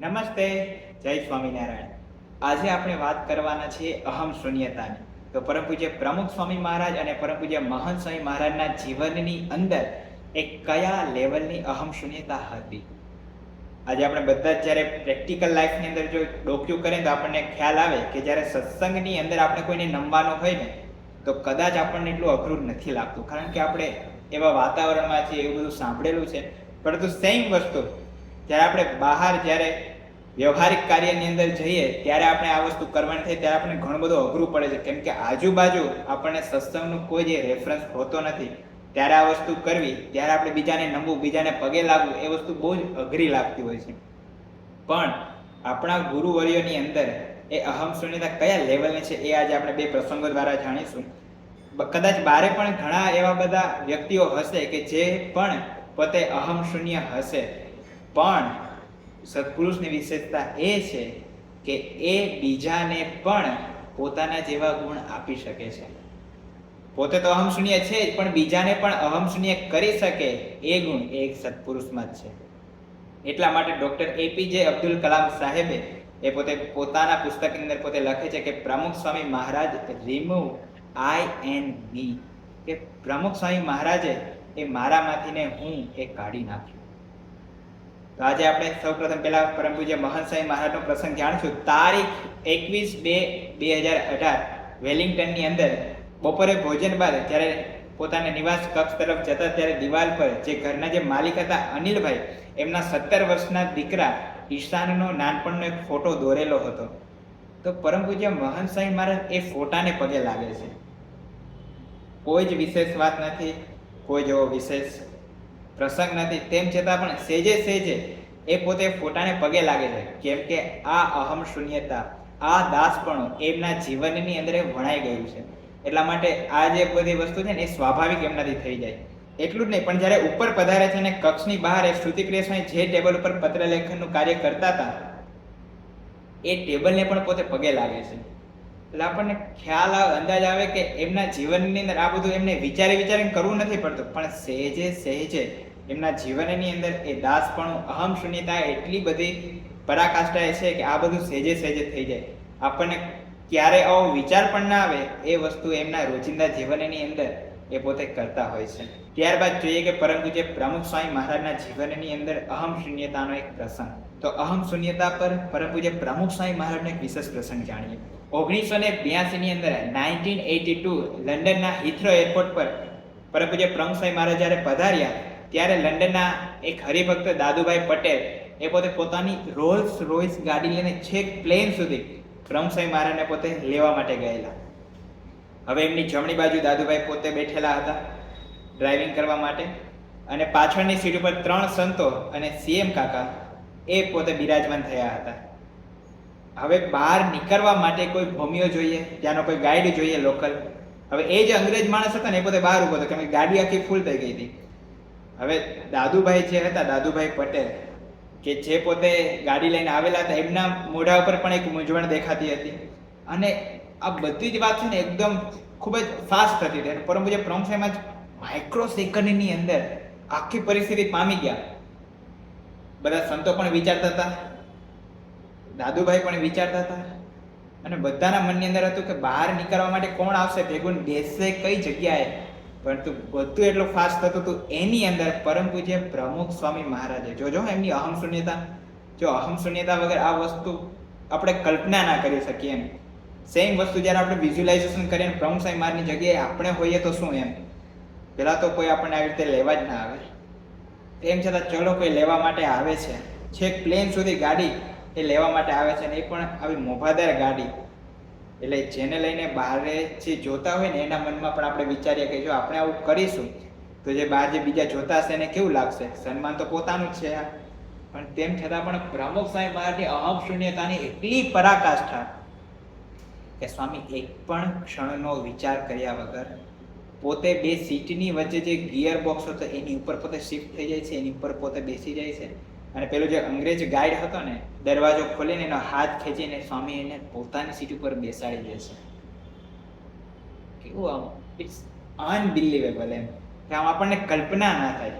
નમસ્તે, જય સ્વામિનારાયણ. આજે આપણે વાત કરવાના છીએ અહમ શૂન્યતાની. તો પરમ પૂજ્ય પ્રમુખ સ્વામી મહારાજ અને પરમ પૂજ્ય મહંત સ્વામી મહારાજના જીવનની અંદર એ કયા લેવલની અહમ શૂન્યતા હતી? આજે આપણે બધા જ્યારે પ્રેક્ટિકલ લાઈફની અંદર જો ડોક્યુ કરીએ તો આપણને ખ્યાલ આવે કે જ્યારે સત્સંગની અંદર આપણે કોઈને નમવાનું હોય ને, તો કદાચ આપણને એટલું અઘરું નથી લાગતું. કારણ કે આપણે એવા વાતાવરણમાં છીએ, એવું બધું સાંભળેલું છે. પરંતુ સેમ વસ્તુ, જ્યારે આપણે બહાર જ્યારે વ્યવહારિક કાર્યની અંદર જઈએ, ત્યારે આપણે આ વસ્તુ કરવાની થાય, ત્યારે આપણને ઘણું બધું અઘરું પડે છે. કેમ કે આજુબાજુ આપણને સત્સંગનું કોઈ જે રેફરન્સ હોતો નથી, ત્યારે આ વસ્તુ કરવી, ત્યારે આપણે બીજાને નમવું, બીજાને પગે લાગવું, એ વસ્તુ બહુ જ અઘરી લાગતી હોય છે. પણ આપણા ગુરુવર્યોની અંદર એ અહમ શૂન્યતા કયા લેવલની છે, એ આજે આપણે બે પ્રસંગો દ્વારા જાણીશું. કદાચ બારે પણ ઘણા એવા બધા વ્યક્તિઓ હશે કે જે પણ પોતે અહમ શૂન્ય હશે, પણ સત્પુરુષની વિશેષતા એ છે કે એ બીજાને પણ પોતાના જેવા ગુણ આપી શકે છે. પોતે તો અહમ શૂન્ય છે જ, પણ બીજાને પણ અહમ શૂન્ય કરી શકે એ ગુણ એક સત્પુરુષમાં જ છે. એટલા માટે ડૉક્ટર એપીજે અબ્દુલ કલામ સાહેબે એ પોતે પોતાના પુસ્તકની અંદર પોતે લખે છે કે પ્રમુખ Swami Maharaj remove I and મી. કે પ્રમુખ સ્વામી મહારાજે એ મારામાંથી ને હું એ કાઢી નાખ્યું. તો આજે આપણે સૌપ્રથમ પહેલા પરમ પૂજ્ય મહંત સ્વામી મહારાજનો પ્રસંગ જાણીશું. તારીખ એકવીસ બે બે હજાર અઢાર. વેલિંગ્ટનની અંદર બપોરે ભોજન બાદ જ્યારે પોતાના નિવાસ કક્ષ તરફ જતા ત્યારે દિવાલ પર જે ઘરના જે માલિક હતા અનિલભાઈ, એમના સત્તર વર્ષના દીકરા ઈશાનનો નાનપણનો એક ફોટો દોરેલો હતો. તો પરમ પૂજ્ય મહંત સાંઈ મહારાજ એ ફોટાને પગે લાગે છે. કોઈ જ વિશેષ વાત નથી, કોઈ જેવો વિશેષ પ્રસંગ નથી. તેમ છતાં પણ સેજે સેજે એ પોતે ફોટાને પગે લાગે છે. કેમ કે આ અહમ શૂન્યતા, આ દાસપણું એમના જીવનની અંદર વણાઈ ગયું છે. એટલા માટે આ જે બધી વસ્તુ છે ને, એ સ્વાભાવિક એમનાથી થઈ જાય. એટલું જ નહીં, પણ જ્યારે ઉપર પધારે છે અને કક્ષની બહાર એ શ્રુતિ ક્રિયાસ્વામી જે ટેબલ ઉપર પત્ર લેખનનું કાર્ય કરતા હતા, એ ટેબલને પણ પોતે પગે લાગે છે. એટલે આપણને ખ્યાલ આવે, અંદાજ આવે કે એમના જીવનની અંદર આ બધું એમને વિચારી વિચારીને કરવું નથી પડતું. પણ સહેજે સહેજે એમના જીવનની અંદર એ દાસપણું, અહમ શૂન્યતા એટલી બધી પરાકાષ્ઠાએ છે કે આ બધું સહેજે સહેજે થઈ જાય. આપણને ક્યારે આવો વિચાર પણ ના આવે, એ વસ્તુ એમના રોજિંદા જીવનની અંદર એ પોતે કરતા હોય છે. ત્યારબાદ જોઈએ કે પરંતુ જે પ્રમુખ સ્વામી મહારાજના જીવનની અંદર અહમ શૂન્યતાનો એક પ્રસંગ. તો અહમ શૂન્યતા પર પરમ પૂજ્ય પ્રમુખ સ્વામી મહારાજનો એક વિશેષ પ્રસંગ જાણીએ. ઓગણીસો ને બ્યાસીની અંદર નાઇન્ટીન એટી ટુ લંડનના હિથ્રો એરપોર્ટ પર પરમ પૂજ્ય પ્રમુખ સ્વામી મહારાજ જ્યારે પધાર્યા, ત્યારે લંડનના એક હરિભક્ત દાદુભાઈ પટેલ એ પોતે પોતાની રોલ્સ રોયસ ગાડી લઈને છેક પ્લેન સુધી પ્રમુખ સ્વામી મહારાજને પોતે લેવા માટે ગયેલા. હવે એમની જમણી બાજુ દાદુભાઈ પોતે બેઠેલા હતા. ડ્રાઇવિંગ કરવા માટે. અને પાછળની સીટ ઉપર ત્રણ સંતો અને સીએમ કાકા એ પોતે બિરાજમાન થયા હતા. હવે બહાર નીકળવા માટે કોઈ ભૂમિઓ જોઈએ, ત્યાંનો કોઈ ગાઈડ જોઈએ લોકલ હવે એ જે અંગ્રેજ માણસ હતા ને, એ પોતે બહાર ઊભો હતો, કેમ કે ગાડી આખી ફૂલ થઈ ગઈ હતી. હવે દાદુભાઈ જે હતા, દાદુભાઈ પટેલ, કે જે પોતે ગાડી લઈને આવેલા હતા, એમના મોઢા ઉપર પણ એક મૂંઝવણ દેખાતી હતી. અને આ બધી જ વાત છે ને એકદમ ખૂબ જ ફાસ્ટ હતી. અને પરમ પૂજ્ય પ્રમુખ સાહેબ માઇક્રો સેકન્ડની અંદર આખી પરિસ્થિતિ પામી ગયા. બધા સંતો પણ વિચારતા હતા. દાદુભાઈ પણ વિચારતા હતા. અને બધાના મનની અંદર હતું કે બહાર નીકળવા માટે કોણ આવશે? ભેગું બેસશે કઈ જગ્યાએ? પરંતુ બધું એટલું ફાસ્ટ થતું હતું, એની અંદર પરમ પૂજ્ય પ્રમુખ સ્વામી મહારાજે. જોજો એમની અહમ શૂન્યતા. જો, અહમ શૂન્યતા વગર આ વસ્તુ આપણે કલ્પના ના કરી શકીએ એમ. સેમ વસ્તુ જ્યારે આપણે વિઝ્યુલાઇઝેશન કરીએ પ્રમુખ સ્વામી મહારાજની જગ્યાએ આપણે હોઈએ તો શું એમ? પહેલા તો કોઈ આપણને આવી રીતે લેવા જ ના આવે. તેમ છતાં ચલો કોઈ લેવા માટે આવે છે. છેક પ્લેન સુધી ગાડી એ લેવા માટે આવે છે ને એ પણ આવી મોભાદાર ગાડી. એટલે જેને લઈને બહારેથી જોતા હોય ને એના મનમાં પણ આપણે વિચારીએ કે જો આપણે આવું કરીશું, તો જે બહાર જે બીજા જોતા હશે એને કેવું લાગશે? સન્માન તો પોતાનું જ છે. પણ તેમ છતાં પણ પ્રમુખ સ્વામી મહારાજની અહમ શૂન્યતાની એટલી પરાકાષ્ઠા કે સ્વામી, એક પણ ક્ષણનો વિચાર કર્યા વગર પોતે બે સીટની વચ્ચે જે ગિયર બોક્સ હતો, એની ઉપર પોતે શિફ્ટ થઈ જાય છે, એની ઉપર પોતે બેસી જાય છે. અને પેલો જે અંગ્રેજ ગાઈડ હતો ને, દરવાજો ખોલીને એનો હાથ ખેંચીને સ્વામી એને પોતાની સીટ ઉપર બેસાડી દે છે. કેવું આમ? ઇટ્સ અનબિલિવેબલ એમ. કે આમ આપણને કલ્પના ના થાય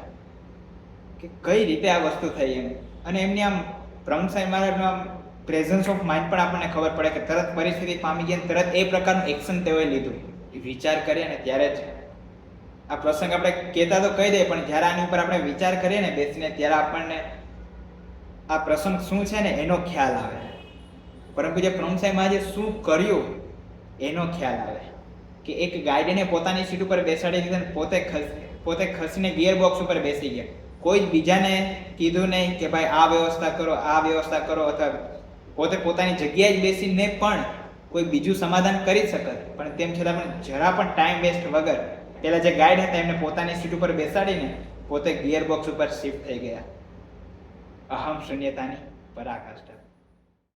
કે કઈ રીતે આ વસ્તુ થઈ એમ. અને એમની આમ પ્રમુખ સાહેબ મહારાજનો પ્રેઝન્સ ઓફ માઇન્ડ પણ આપણને ખબર પડે કે તરત પરિસ્થિતિ પામી અને તરત એ પ્રકારનું એક્શન તેઓએ લીધું. વિચાર કરીએ ને ત્યારે જ આ પ્રસંગ આપણે કહેતા તો કહી દઈએ, પણ જ્યારે આની ઉપર આપણે વિચાર કરીએ ને બેસીને, ત્યારે આપણને આ પ્રસંગ શું છે ને એનો ખ્યાલ આવે. પરંતુ જે પ્રમુખ સાહેબ આજે શું કર્યું એનો ખ્યાલ આવે. કે એક ગાઈડને પોતાની સીટ ઉપર બેસાડી દીધા પોતે પોતે ખસીને ગિયર બોક્સ ઉપર બેસી ગયા. કોઈ બીજાને કીધું નહીં કે ભાઈ આ વ્યવસ્થા કરો, આ વ્યવસ્થા કરો, અથવા પોતે પોતાની જગ્યાએ જ બેસીને પણ કોઈ બીજું સમાધાન કરી શકત. પણ તેમ છતાં પણ જરા પણ ટાઈમ વેસ્ટ વગર પેલા જે ગાઈડ હતા એમને પોતાની સીટ ઉપર બેસાડીને પોતે ગિયર બોક્સ ઉપર શિફ્ટ થઈ ગયા. અહમ શૂન્યતાની પરાકાષ્ઠા.